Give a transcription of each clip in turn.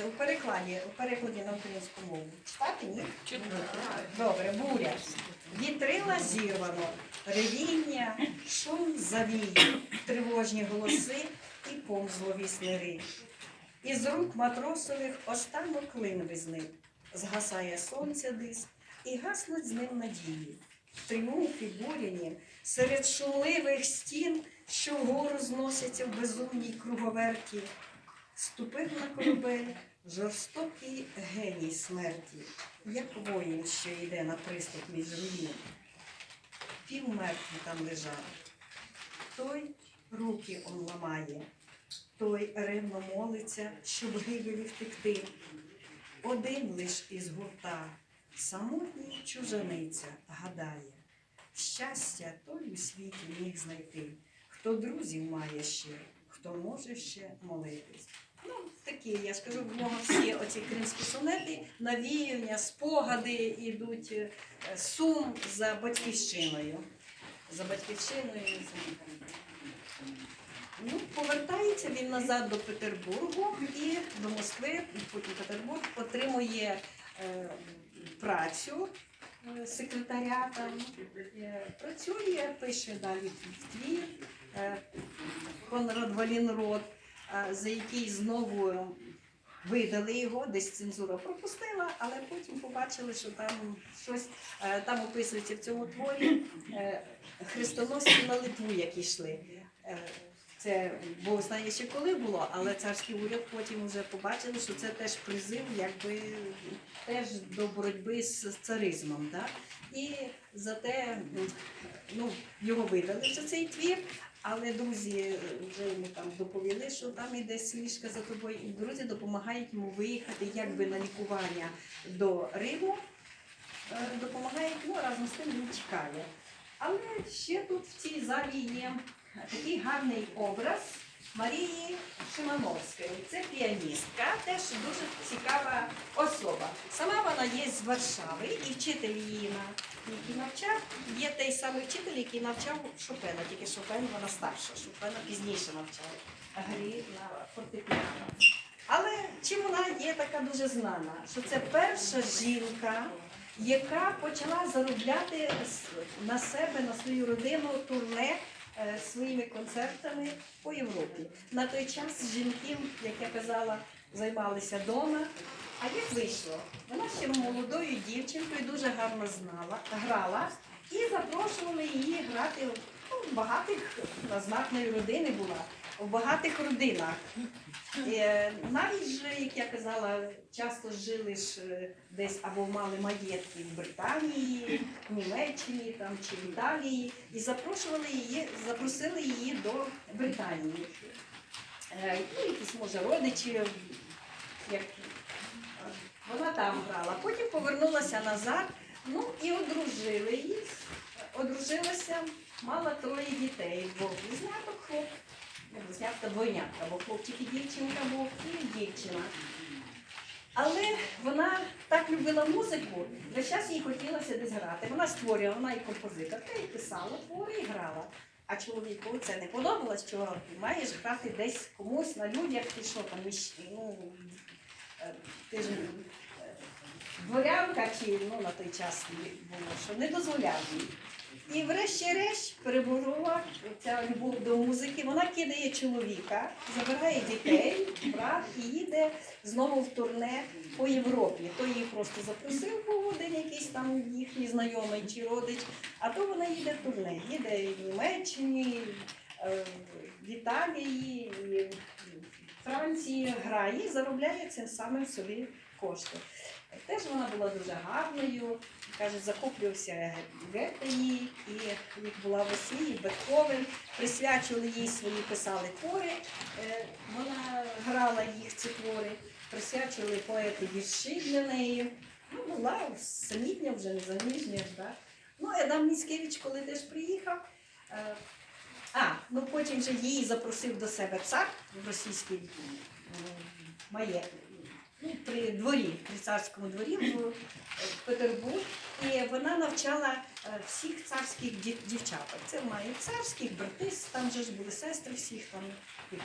У перекладі, у перекладі на українську мову. Читати ні? Добре, буря. Вітрила зірвано, ревіння, шум завіє, тривожні голоси і повзловісний рик. Із рук матросових останок клин визник. Згасає сонце диск і гаснуть з ним надії. В тріумфі буряні серед шумливих стін, що вгору зносяться в безумній круговерті, ступив на корабель жорстокий геній смерті, як воїн, що йде на приступ між руїн. Півмертві там лежав. Той руки он ламає, той ревно молиться, щоб гибелі втекти. Один лиш із гурта, самотній чужаниця гадає, щастя той у світі міг знайти, хто друзів має ще, хто може ще молитись. Ну, такі, я ж кажу, в нього всі оці кримські сонети, навіяння, спогади йдуть, е, сум за батьківщиною. За батьківщиною. Ну, повертається він назад до Петербургу і до Москви, потім Петербург, отримує е, працю е, секретаря там, е, працює, пише далі твір е, Конрад Валінрод, за який знову видали його, десь цензура пропустила, але потім побачили, що там щось е, там описується в цьому творі е, хрестоносці на Литву, які йшли. Е, Це Бог знає ще коли було, але царський уряд потім вже побачили, що це теж призив, якби теж до боротьби з царизмом. Да? І за те ну, його видали вже цей твір, але друзі вже йому там доповіли, що там іде сліжка за тобою, і друзі допомагають йому виїхати якби на лікування до Риму. Е, Допомагають, ну разом з тим він чекає. Але ще тут в цій залі є такий гарний образ Марії Шимановської. Це піаністка, теж дуже цікава особа. Сама вона є з Варшави, і вчитель її, на, який навчав, є той самий вчитель, який навчав Шопена, тільки Шопен вона старша, Шопена пізніше навчав грі на фортепіано. Але чим вона є така дуже знана? Що це перша жінка, яка почала заробляти на себе, на свою родину турне е, своїми концертами по Європі. На той час жінки, як я казала, займалися вдома. А як вийшло? Вона ще молодою дівчинкою дуже гарно знала, грала і запрошували її грати ну, в багатих на знатної родини була, в багатих родинах. Е, Навіть же, як я казала, часто жили ж е, десь або мали маєтки в Британії, в Німеччині там, чи в Італії, і запрошували її, запросили її до Британії. Е, Ну, якісь, може, родичі, як вона там грала. Потім повернулася назад, ну і одружили її. Одружилася, мала троє дітей, бо близняток хлоп, не близнятка, двойнятка, бо хлопчик і дівчинка був, і дівчина. Але вона так любила музику, весь час їй хотілося десь грати. Вона створювала, вона і композиторка, і писала твори, і грала. А чоловіку це не подобалось, що маєш грати десь комусь на людях, ти що там, ну, ти ж е, дворянка чи ну, на той час було, що не дозволяв їй. І врешті-решт переборова ця любов до музики. Вона кидає чоловіка, забирає дітей, брат і їде знову в турне по Європі. То її просто запросив був один якийсь там їхній знайомий чи родич, а то вона їде в турне. Їде в Німеччині, е, в Італії, в Франції грає заробляє цим самим собі кошти. Теж вона була дуже гарною, каже, захоплювався Гете і як була в Росії, Бетховен, присвячували їй свої писали твори. Е, Вона грала їх ці твори, присвячували поети вірші для неї. Ну, була самітня вже незаміжня. Да? Ну, Адам Міцкевич, коли теж приїхав. Е, ну потім вже її запросив до себе цар в російський має, ну, при дворі, при царському дворі в е, Петербург, і вона навчала е, всіх царських дів- дівчаток. Це має царських, братис, там же ж були сестри всіх, там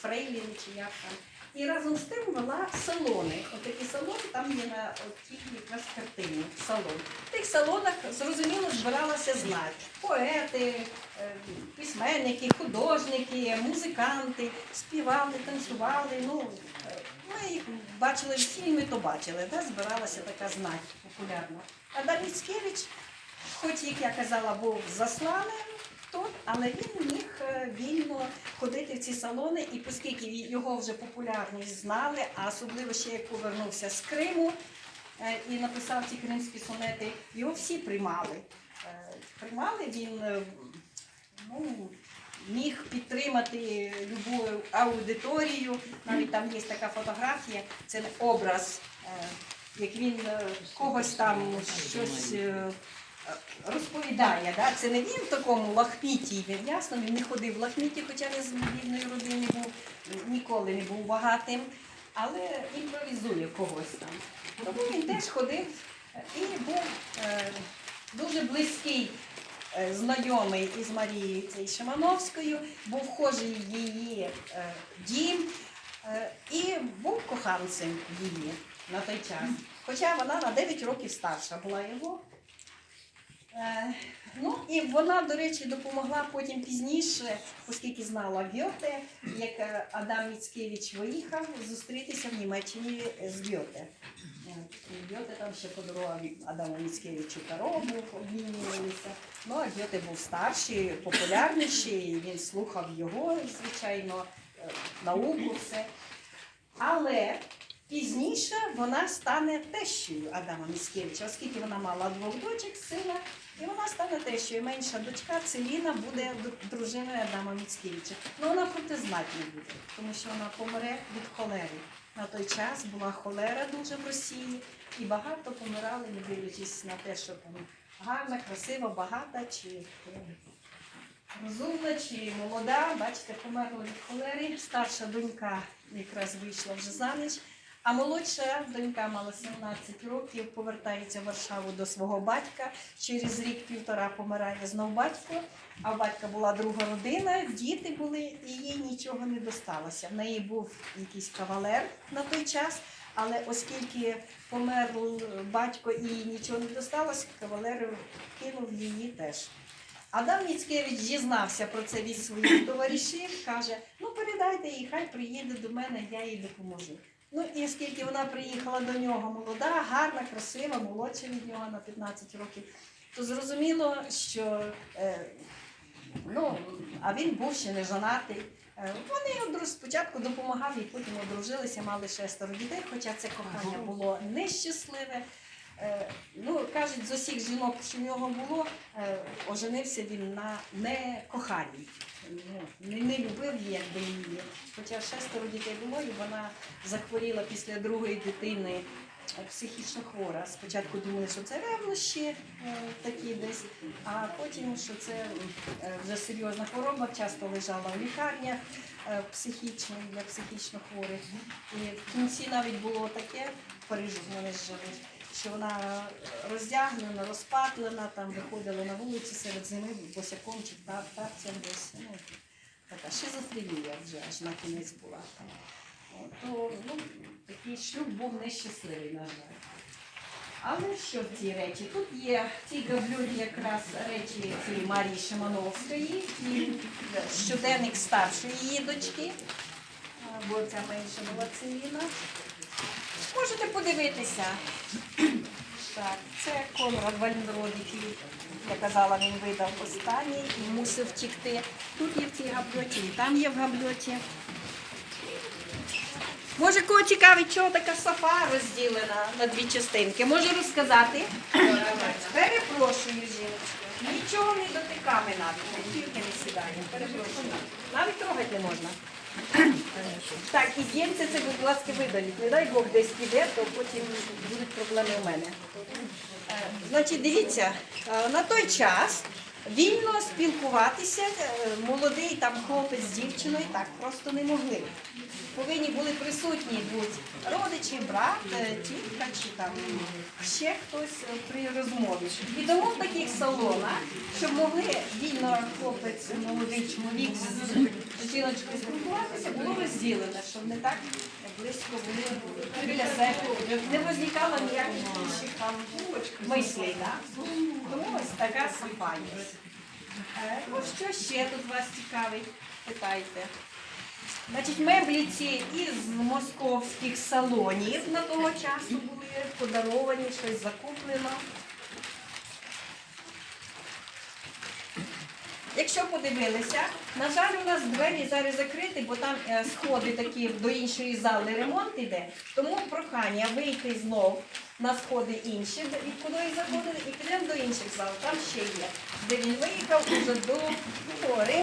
Фрейлін чи як там. І разом з тим вела салони. Отакі салони, там є на тій якраз картині салон. В тих салонах, зрозуміло, збиралася знать. Поети, е, письменники, художники, музиканти, співали, танцювали. Ну, е, ми їх бачили в фільмі, то бачили, да? збиралася така знать популярна. Адам Міцкевич, хоч, як я казала, був засланим тут, але він міг е, вільно ходити в ці салони, і оскільки його вже популярність знали, а особливо ще як повернувся з Криму е, і написав ці кримські сонети, його всі приймали. Е, Приймали він ну, міг підтримати любу аудиторію. Навіть там є така фотографія, це образ, як він когось там щось. Розповідає, да? це не він в такому лахміті, він ясно, він не ходив в лахміті, хоча не з бідної родини був, ніколи не був багатим, але імпровізує когось там. Тому він теж ходив і був е, дуже близький е, знайомий із Марією цією Шимановською, був вхожий в її е, дім е, і був коханцем її на той час. Хоча вона на 9 років старша була його. Е, Ну і вона, до речі, допомогла потім пізніше, оскільки знала Гьоте, як е, Адам Міцкевич виїхав зустрітися в Німеччині з Гьоте. Е, Гьоте там ще подарував Адаму Міцкевичу коробу, обмінювалися. Ну, а Гьоте був старший, популярніший, він слухав його, звичайно, науку, все. Але пізніше вона стане тещою Адама Міцкевича, оскільки вона мала двох дочок, сина, і вона стане тещою. Менша дочка Целіна буде дружиною Адама Міцкевича. Ну вона проти знати буде, тому що вона помре від холери. На той час була холера дуже в Росії, і багато помирали, не дивлячись на те, що там гарна, красива, багата чи е, розумна чи молода. Бачите, померла від холери. Старша донька якраз вийшла вже заміж. А молодша донька мала 17 років, повертається в Варшаву до свого батька. Через рік-півтора помирає знов батько. А батька була друга родина, діти були, і їй нічого не досталося. В неї був якийсь кавалер на той час, але оскільки помер батько і їй нічого не досталося, кавалер кинув її теж. Адам Міцкевич дізнався про це від своїх товаришів, каже: ну передайте їй, хай приїде до мене, я їй допоможу. Ну і оскільки вона приїхала до нього молода, гарна, красива, молодша від нього на 15 років, то зрозуміло, що е, ну, а він був ще не жонатий. Е, Вони спочатку допомагали і потім одружилися, мали шестеро дітей, хоча це кохання було нещасливе. Е, Ну, кажуть, з усіх жінок, що в нього було, е, оженився він на некоханій. Ну, не, не любив її, якби її. Хоча шестеро дітей було, і вона захворіла після другої дитини е, психічно хвора. Спочатку думали, що це ревнощі такі десь, а потім, що це вже серйозна хвороба, часто лежала в лікарнях психічних для психічно хворих. І в кінці навіть було таке, в Парижі вони жили, що вона роздягнена, розпатлена, там виходила на вулицю серед зими, босяком чи та- десь. Ну, така шизофренія вже аж на кінець була. От, То, ну, такий шлюб був нещасливий, на жаль. Але що в цій речі? Тут є в цій гравлюрі якраз речі цієї Марії Шимановської, і щоденник старшої її дочки, бо ця менша була Целіна. Можете подивитися. Так, це Конрад Вальнрод, який, я казала, він видав останній і мусив втікти. Тут є в цій габльоті, і там є в габльоті. Може, кого цікавить, чого така софа розділена на дві частинки? Можу розказати? Перепрошую, жіночко. Нічого не дотиками навіть, тільки не сідає. Перепрошую. Навіть трогати не можна. Так, і з'ємця це, будь ласка, видаліть. Не дай Бог десь піде, то потім будуть проблеми у мене. Е, Значить, дивіться, е, на той час вільно спілкуватися е, молодий там хлопець з дівчиною так просто не могли. Повинні були присутні будь родичі, брат, е, тітка чи там ще хтось е, при розмові. І тому в таких салонах, щоб могли вільно хлопець, молодий чоловік з жіночкою спілкуватися, було розділено, щоб не так близько вони біля себе. Не возникало ніяких інших там мислей. Да? Тому ось така симпатія. Е, Ну, що ще тут вас цікавить? Питайте. Значить, меблі із московських салонів на того часу були подаровані, щось закуплено. Якщо подивилися, на жаль, у нас двері зараз закриті, бо там е, сходи такі до іншої зали ремонт іде. Тому прохання вийти знов на сходи інші, куди заходили, і підемо до інших зал. Там ще є. Де він виїхав уже до гори.